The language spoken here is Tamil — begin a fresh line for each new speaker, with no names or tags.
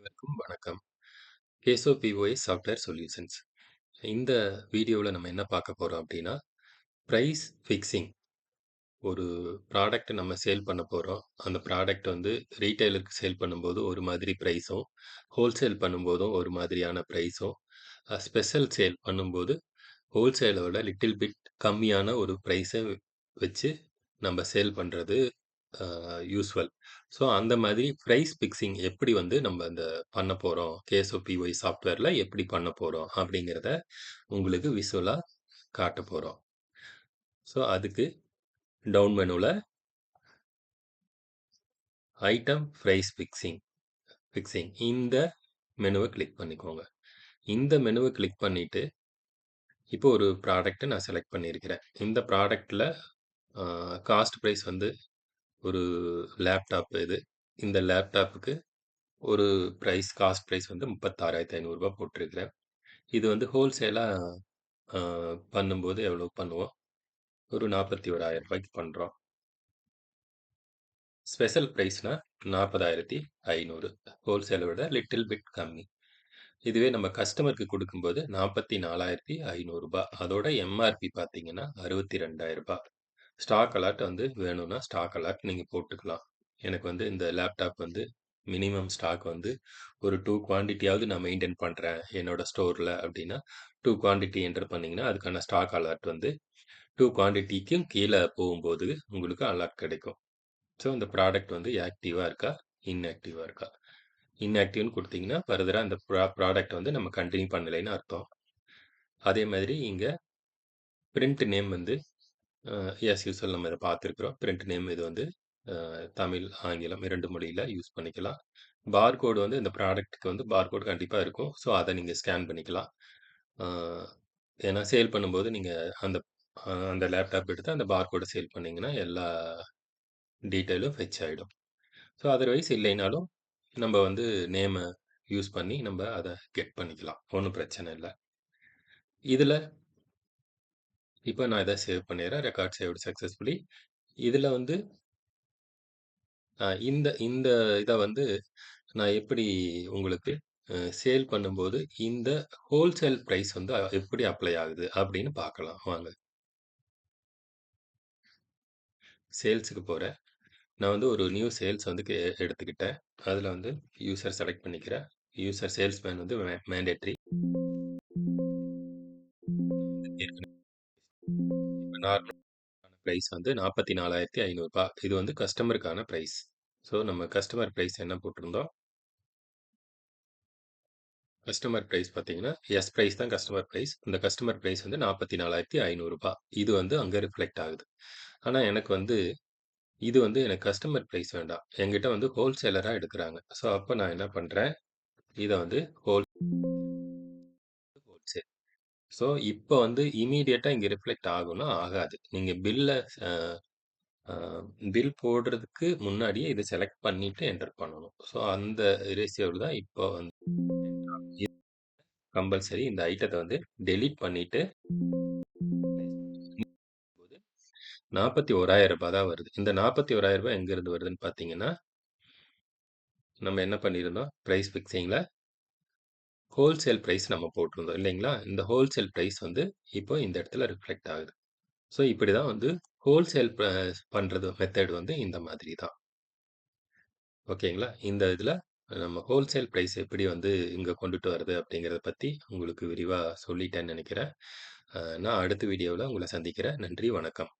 அனைவருக்கும் வணக்கம். கேசோ பிஓஎஸ் சாஃப்ட்வேர் சொல்யூஷன்ஸ். இந்த வீடியோவில் நம்ம என்ன பார்க்க போகிறோம் அப்படின்னா ப்ரைஸ் ஃபிக்ஸிங். ஒரு ப்ராடக்ட் நம்ம சேல் பண்ண போகிறோம் அந்த ப்ராடக்ட் வந்து ரீட்டைலருக்கு சேல் பண்ணும்போது ஒரு மாதிரி ப்ரைஸும் ஹோல்சேல் பண்ணும்போதும் ஒரு மாதிரியான ப்ரைஸும் ஸ்பெஷல் சேல் பண்ணும்போது ஹோல்சேல விட லிட்டில் பிட் கம்மியான ஒரு ப்ரைஸை வச்சு நம்ம சேல் பண்ணுறது அ யூசுவல். ஸோ அந்த மாதிரி பிரைஸ் ஃபிக்ஸிங் எப்படி வந்து நம்ம இந்த பண்ண போறோம், கேஎஸ்ஓ பிஒய் சாஃப்ட்வேர்ல எப்படி பண்ண போறோம் அப்படிங்கிறத உங்களுக்கு விசுவலா காட்ட போறோம். ஸோ அதுக்கு டவுன் மெனுல ஐட்டம் பிரைஸ் ஃபிக்ஸிங் ஃபிக்ஸிங் இந்த மெனுவ கிளிக் பண்ணிக்கோங்க. இந்த மெனுவ கிளிக் பண்ணிட்டு, இப்போ ஒரு ப்ராடக்ட்ட நான் செலக்ட் பண்ணியிருக்கிறேன். இந்த ப்ராடக்ட்ல அ காஸ்ட் பிரைஸ் வந்து ஒரு லேப்டாப் இது. இந்த லேப்டாப்புக்கு ஒரு ப்ரைஸ் காஸ்ட் ப்ரைஸ் வந்து முப்பத்தாறாயிரத்தி ஐநூறுரூபா போட்டிருக்கிறேன். இது வந்து ஹோல்சேலாக பண்ணும்போது எவ்வளோ பண்ணுவோம்? ஒரு நாற்பத்தி ஓராயிரம் ரூபாய்க்கு பண்ணுறோம் ஸ்பெஷல் ப்ரைஸ்னால் நாற்பதாயிரத்தி ஐநூறு ஹோல்சேலை விட லிட்டில் பிட் கம்மி. இதுவே நம்ம கஸ்டமருக்கு கொடுக்கும்போது நாற்பத்தி நாலாயிரத்தி ஐநூறுரூபா அதோட எம்ஆர்பி பார்த்தீங்கன்னா அறுபத்தி ரெண்டாயிரம் ரூபாய் ஸ்டாக் அலாட் வந்து வேணும்னா ஸ்டாக் அலாட் நீங்கள் போட்டுக்கலாம். எனக்கு வந்து இந்த லேப்டாப் வந்து மினிமம் ஸ்டாக் வந்து ஒரு டூ குவான்டிட்டியாவது நான் மெயின்டெயின் பண்ணுறேன் என்னோட ஸ்டோரில் அப்படின்னா டூ குவான்டிட்டி என்டர் பண்ணிங்கன்னா அதுக்கான ஸ்டாக் அலாட் வந்து டூ குவான்டிட்டிக்கும் கீழே போகும்போது உங்களுக்கு அலாட் கிடைக்கும். ஸோ இந்த ப்ராடக்ட் வந்து ஆக்டிவாக இருக்கா? இன்ஆக்டிவாக இருக்கா? இன்ஆக்டிவ்னு கொடுத்தீங்கன்னா ஃபர்தராக அந்த ப்ரா ப்ராடக்ட் வந்து நம்ம கண்டினியூ பண்ணலைன்னு அர்த்தம். அதே மாதிரி இங்கே பிரிண்ட் நேம் வந்து எஸ் யூஸ்வல் நம்ம இதை பார்த்துருக்குறோம் பிரிண்ட் நேம் இது வந்து தமிழ், ஆங்கிலம் இரண்டு மொழியில் யூஸ் பண்ணிக்கலாம். பார்கோட் வந்து இந்த ப்ராடக்ட்டுக்கு வந்து பார்கோட் கண்டிப்பாக இருக்கும். ஸோ அதை நீங்கள் ஸ்கேன் பண்ணிக்கலாம். அ ஏன்னா சேல் பண்ணும்போது நீங்கள் அந்த அந்த லேப்டாப் எடுத்து அந்த பார்கோட சேல் பண்ணீங்கன்னா, எல்லா டீட்டெயிலும் ஃபெச் ஆகிடும் ஸோ அதர்வைஸ் இல்லைனாலும், நம்ம வந்து நேமை யூஸ் பண்ணி நம்ம அதை கெட் பண்ணிக்கலாம். ஒன்றும் பிரச்சனை இல்லை இதில் இப்போ நான் இதை சேவ் பண்ணிடுறேன் ரெக்கார்ட் சேவ்டு சக்ஸஸ்ஃபுல்லி இதில் வந்து இந்த இந்த இதை வந்து நான் எப்படி உங்களுக்கு சேல் பண்ணும்போது, இந்த ஹோல்சேல் ப்ரைஸ் வந்து எப்படி அப்ளை ஆகுது அப்படின்னு பார்க்கலாம் வாங்க. சேல்ஸுக்கு போகிறேன் நான் வந்து ஒரு நியூ சேல்ஸ் வந்து கே எடுத்துக்கிட்டேன். அதில் வந்து யூசர் செலக்ட் பண்ணிக்கிறேன். யூசர் சேல்ஸ்மேன் வந்து மேண்டேட்ரி இப்போ நார்மலான ப்ரைஸ் வந்து ரூ. 44,500 இது வந்து கஸ்டமருக்கான ப்ரைஸ் ஸோ நம்ம கஸ்டமர் ப்ரைஸ் என்ன போட்டிருந்தோம்? கஸ்டமர் ப்ரைஸ் பார்த்தீங்கன்னா, எஸ் ப்ரைஸ் தான் கஸ்டமர் ப்ரைஸ் இந்த கஸ்டமர் ப்ரைஸ் வந்து நாற்பத்தி நாலாயிரத்தி ஐநூறுரூபா இது வந்து அங்கே ரிஃப்ளெக்ட் ஆகுது. ஆனால் எனக்கு வந்து இது வந்து எனக்கு கஸ்டமர் ப்ரைஸ் வேண்டாம். என்கிட்ட வந்து ஹோல்சேலராக எடுக்கிறாங்க ஸோ அப்போ நான் என்ன பண்றேன்? இதை வந்து ஹோல் ஹோல்சேல். ஸோ இப்போ வந்து இமீடியட்டாக இங்க ரிஃப்ளெக்ட் ஆகும்னா ஆகாது. நீங்க பில்ல அ அ பில் போடுறதுக்கு முன்னாடியே இத செலக்ட் பண்ணிட்டு என்டர் பண்ணணும். ஸோ அந்த ரேஷியோல தான் இப்போ வந்து கம்பல்சரி இந்த ஐட்டத்த வந்து டெலீட் பண்ணிட்டு நாற்பத்தி ஓராயிரம் ரூபாய் தான் வருது. இந்த ரூ. 41,000 எங்கேருந்து வருதுன்னு பார்த்தீங்கன்னா நம்ம என்ன பண்ணியிருந்தோம்? பிரைஸ் ஃபிக்ஸிங்ல ஹோல்சேல் பிரைஸ் நம்ம போட்டிருந்தோம் இல்லைங்களா? இந்த ஹோல்சேல் பிரைஸ் வந்து இப்போ இந்த இடத்துல ரிஃப்ளெக்ட் ஆகுது. ஸோ இப்படி தான் வந்து ஹோல்சேல் பண்ணுறது மெத்தட் வந்து இந்த மாதிரி தான். ஓகேங்களா? இந்த இதில் நம்ம ஹோல்சேல் ப்ரைஸ் எப்படி வந்து இங்கே கொண்டுட்டு வரது அப்படிங்கிறத பற்றி உங்களுக்கு விரிவாக சொல்லிட்டேன்னு நினைக்கிறேன் நான் அடுத்த வீடியோவில் உங்களை சந்திக்கிறேன். நன்றி, வணக்கம்.